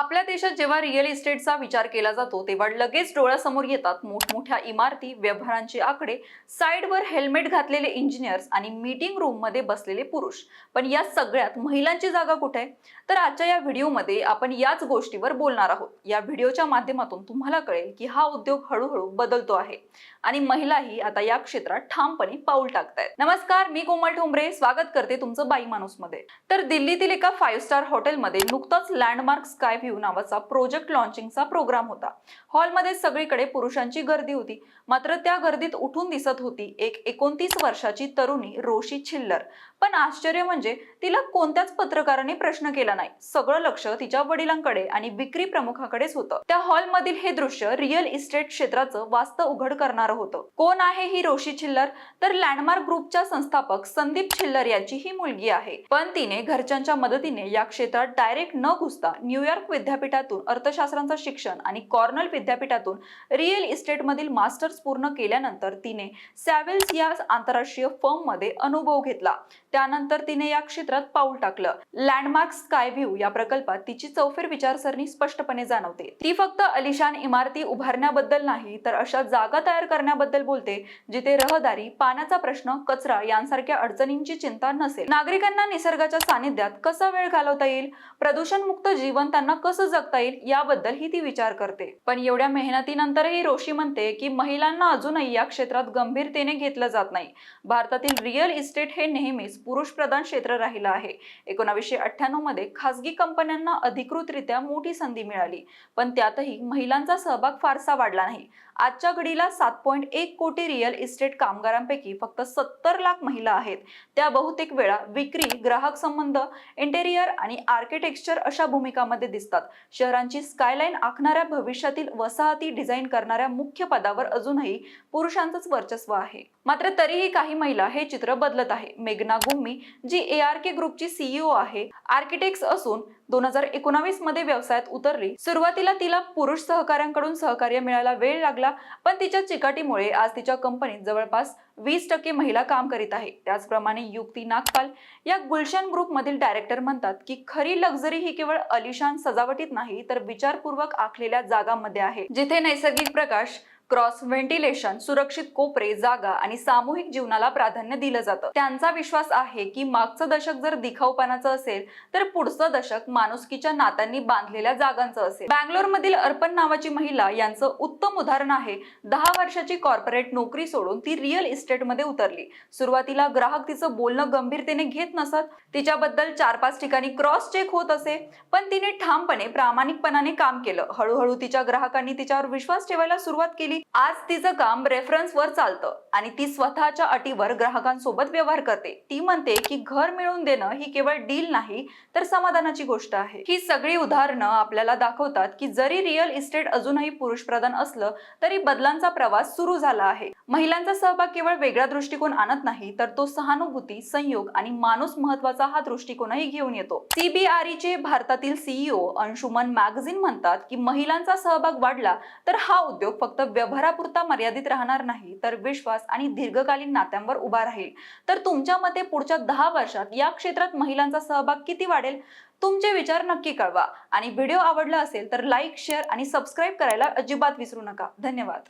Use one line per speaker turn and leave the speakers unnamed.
आपल्या देशात जेव्हा रिअल इस्टेटचा विचार केला जातो तेव्हा लगेच डोळ्यासमोर येतात मोठमोठ्या इमारती व्यवहारांचे आकडे साईडवर हेल्मेट घातलेले इंजिनियर्स आणि मीटिंग रूममध्ये बसलेले पुरुष. पण या सगळ्यात महिलांची जागा कुठे? आहे तर आजच्या या व्हिडिओमध्ये आपण याच गोष्टीवर बोलणार आहोत. या व्हिडिओच्या माध्यमातून तुम्हाला कळेल की हा उद्योग हळूहळू बदलतो आहे आणि महिलाही आता या क्षेत्रात ठामपणे पाऊल टाकतायत. नमस्कार मी कोमल ठोंबरे. स्वागत करते तुमचं बाई माणूसमध्ये तर दिल्लीतील एका फाईव्ह स्टार हॉटेलमध्ये नुकताच लँडमार्क स्काय व्ह्यू नावाचा प्रोजेक्ट लॉन्चिंगचा प्रोग्राम होता. हॉलमध्ये सगळीकडे पुरुषांची गर्दी होती. मात्र त्या गर्दीत उठून दिसत होती एक एकोणतीस वर्षाची तरुणी रोशी छिल्लर. पण आश्चर्य म्हणजे तिला कोणत्याच पत्रकाराने प्रश्न केला नाही. सगळं लक्ष तिच्या वडिलांकडे आणि विक्री प्रमुखाकडेच होतं. त्या हॉलमधील हे दृश्य रिअल इस्टेट क्षेत्राचं वास्तव उघड करणारं होतं. कोण आहे ही रोशी छिल्लर? तर लँडमार्क ग्रुपच्या संस्थापक संदीप छिल्लर यांची ही मुलगी आहे. पण तिने घरच्यांच्या मदतीने या क्षेत्रात डायरेक्ट न घुसता न्यूयॉर्क विद्यापीठातून अर्थशास्त्रांचं शिक्षण आणि कॉर्नल विद्यापीठातून रिअल इस्टेट मधील मास्टर्स पूर्ण केल्यानंतर तिने सॅवेल्स या आंतरराष्ट्रीय फर्ममध्ये अनुभव घेतला. त्यानंतर तिने या क्षेत्रात पाऊल टाकलं. लँडमार्क स्काय व्ह्यू या प्रकल्पात तिची चौफेर विचारसरणी स्पष्टपणे जाणवते. ती फक्त अलिशान इमारती उभारण्याबद्दल नाही तर अशा जागा तयार करण्याबद्दल बोलते जिथे रहदारी पाण्याचा प्रश्न कचरा यांसारख्या अडचणींची चिंता नसेल. नागरिकांना निसर्गाच्या सानिध्यात कसा वेळ घालवता येईल? प्रदूषण मुक्त जीवन त्यांना कसं जगता येईल? याबद्दल ही ती विचार करते. पण एवढ्या मेहनतीनंतरही रोशी म्हणते की महिलांना अजूनही या क्षेत्रात गंभीरतेने घेतलं जात नाही. भारतातील रिअल इस्टेट हे नेहमीच पुरुष प्रधान क्षेत्र राहिलं आहे. एकोणावीसशे अठ्ठ्याण्णवमध्ये खासगी कंपन्यांना अधिकृतरित्या मोठी संधी मिळाली. पण त्यातही महिलांचा सहभाग फारसा वाढला नाही. आजच्या घडीला सात पॉईंट एक कोटी रिअल इस्टेट कामगारांपैकी फक्त सत्तर लाख महिला आहेत. त्या बहुतेक वेळा विक्री ग्राहक संबंध इंटेरियर आणि आर्किटेक्चर अशा भूमिकामध्ये दिसतात. शहरांची स्कायलाईन आखणाऱ्या भविष्यातील वसाहती डिझाईन करणाऱ्या मुख्य पदावर अजूनही पुरुषांचंच वर्चस्व आहे. मात्र तरीही काही महिला हे चित्र बदलत आहे. मेघना Gummi G A R K ग्रुपची CEO आहे आर्किटेक्ट असून दोन हजार एकोणावीसमध्ये व्यवसायात उतरली. सुरुवातीला तिला पुरुष सहकाऱ्यांकडून सहकार्य मिळायला वेळ लागला पण तिच्या चिकाटीमुळे आज तिच्या कंपनीत जवळपास वीस टक्के महिला काम करीत आहे. त्याचप्रमाणे युक्ती नागपाल या गुलशन ग्रुप मधील डायरेक्टर म्हणतात की खरी लक्झरी ही केवळ अलिशान सजावटीत नाही तर विचारपूर्वक आखलेल्या जागांमध्ये आहे जिथे नैसर्गिक प्रकाश क्रॉस व्हेंटिलेशन सुरक्षित कोपरे जागा आणि सामूहिक जीवनाला प्राधान्य दिलं जातं. त्यांचा विश्वास आहे की मागचं दशक जर दिखाऊपणाचं असेल तर पुढचं दशक माणुसकीच्या नात्यांनी बांधलेल्या जागांचं असेल. बँगलोर मधील अर्पण नावाची महिला यांचं उत्तम उदाहरण आहे. दहा वर्षाची कॉर्पोरेट नोकरी सोडून ती रिअल इस्टेटमध्ये उतरली. सुरुवातीला ग्राहक तिचं बोलणं गंभीरतेने घेत नसत. तिच्याबद्दल चार पाच ठिकाणी क्रॉस चेक होत असे. पण तिने ठामपणे प्रामाणिकपणाने काम केलं. हळूहळू तिच्या ग्राहकांनी तिच्यावर विश्वास ठेवायला सुरुवात केली. आज तिचं काम रेफरन्स वर चालतं आणि ती स्वतःच्या अटीवर ग्राहकांसोबत व्यवहार करते. ती म्हणते की घर मिळवून देणं ही केवळ डील नाही तर समाधानाची गोष्ट आहे. ही सगळी उदाहरणं आपल्याला दाखवतात की जरी रिअल इस्टेट अजूनही पुरुष प्रधान असलं तरी बदलांचा प्रवास सुरू झाला आहे. महिलांचा सहभाग केवळ वेगळा दृष्टिकोन आणत नाही तर तो सहानुभूती संयोग आणि माणूस महत्त्वाचा हा दृष्टिकोनही घेऊन येतो. सीबीआरई चे भारतातील सीईओ अंशुमन मॅगझिन म्हणतात की महिलांचा सहभाग वाढला तर हा उद्योग फक्त व्यवहारापुरता मर्यादित राहणार नाही तर विश्वास आणि दीर्घकालीन नात्यांवर उभा राहील. तर तुमच्या मते पुढच्या दहा वर्षात या क्षेत्रात महिलांचा सहभाग किती वाढेल? तुमचे विचार नक्की कळवा. आणि व्हिडिओ आवडला असेल तर लाईक शेअर आणि सबस्क्राईब करायला अजिबात विसरू नका. धन्यवाद.